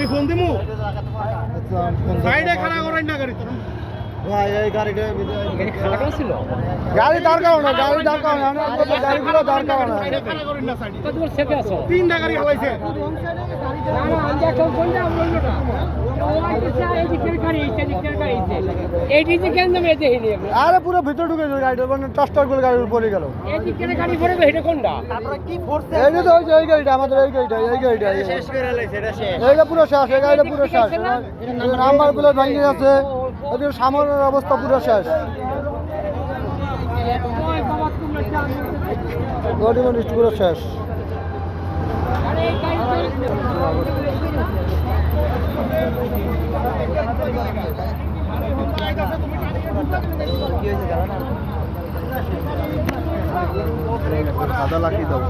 আমি ফোন দিমু। সাইডে খাড়া করাই না গাড়ি গাড়ি দরকার না গাড়ি দরকার না গাড়িগুলো দরকার না। আছো? তিনটা গাড়ি আরে পুরো ভিতরে ঢুকে গেল গাড়িটা মানে টস্টার করে গাড়ির উপরে গেল। গাড়ি পড়ে এটা কোনটা? এই তো ওই এই গাড়িটা আমাদের এই গাড়িটা এই গাড়িটা এইটা পুরো শেষ এই গাড়িটা পুরো শেষ। নাম্বারগুলো ভেঙে গেছে ওদের সামনের অবস্থা পুরো শেষ। পুরো শেষ। সাদা দাও।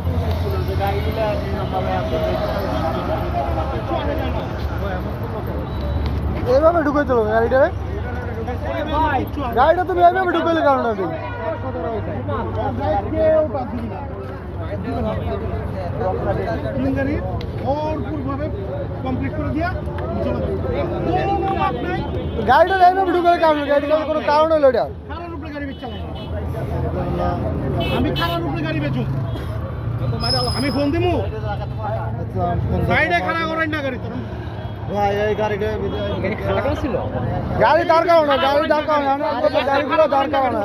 এইভাবে ঢুকে চলো গাড়িটা গাড়িটা তুমি এইভাবে ঢুকে এলে কারণ তুমি গাড়িটা এইভাবে ঢুকে এলে কারণ গাড়িটা কোনো কারণ হলো এটা। আমি খারার উপরে গাড়ি বেচুম আমি ফোন দিমু। আচ্ছা। সাইডে খাড়া করাই না গাড়ি তোর। ছিল? গাড়ি দরকার না গাড়ি দরকার না দরকার না।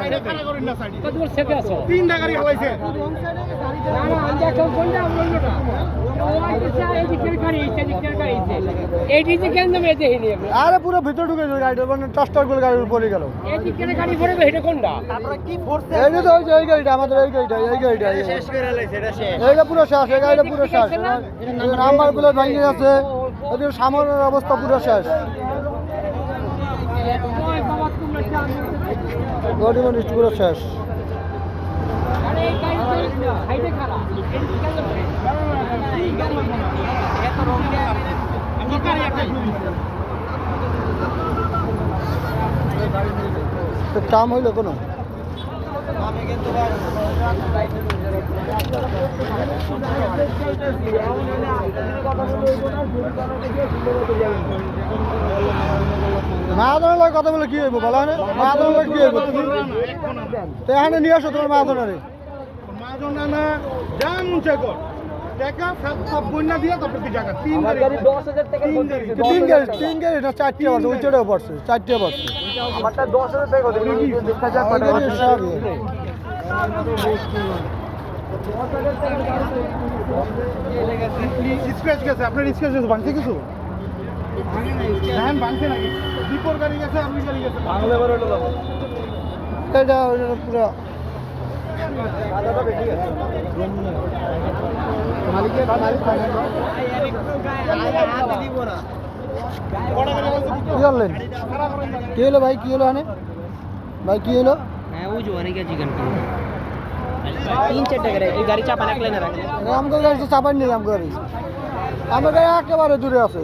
আছো? তিনটা গাড়ি না না কোনটা অন্যটা আরে পুরো ভিতরে ঢুকে গেল গাড়িটা মানে টস্টার করে গাড়ির উপরে গেল। এই গাড়ি পড়ে এটা কোনটা গাড়িটা আমাদের এই গাড়িটা এই গাড়িটা এইটা পুরো শেষ এই গাড়িটা পুরো শেষ। নাম্বারগুলো ভেঙে গেছে। ওদের সামনের অবস্থা পুরো শেষ। পুরো শেষ। খারাপ এই দিকে কেন? আমি গাড়ি মাহাজনের কথা বলে কি হইব বলা হয় না মাহাজনের কি হইব তো এখানে নিয়ে আসো তোমার মাহাজনের মাজন না যা মন কর টাকা সব সব বন্যা দিয়া তারপর তুই জায়গা? তিন গাড়ি। দশ হাজার টাকা তিন গাড়ি। তিন গাড়ি না চারটে পড়ছে ওই চড়েও পড়ছে চারটে পড়ছে আমারটা দশ হাজার টাকা ওই গাড়ি সব স্ক্র্যাচ গেছে আপনার স্ক্র্যাচ গেছে ভাঙছে কিছু? হ্যাঁ ভাঙছে নাকি? দীপর গাড়ি গেছে আপনি গাড়ি গেছে। বাংলা বারো এটা ওটা পুরো। কি করলেন? কি হলো ভাই? কি হলো হানে ভাই কি হলো? হ্যাঁ ওই যে অনেকে চিকেন তিন চারটে গাড়ি এই গাড়ি চাপা রাখলে না রাখলে আমাকে গাড়ি তো गाडी আমার গাড়ি একেবারে দূরে আছে।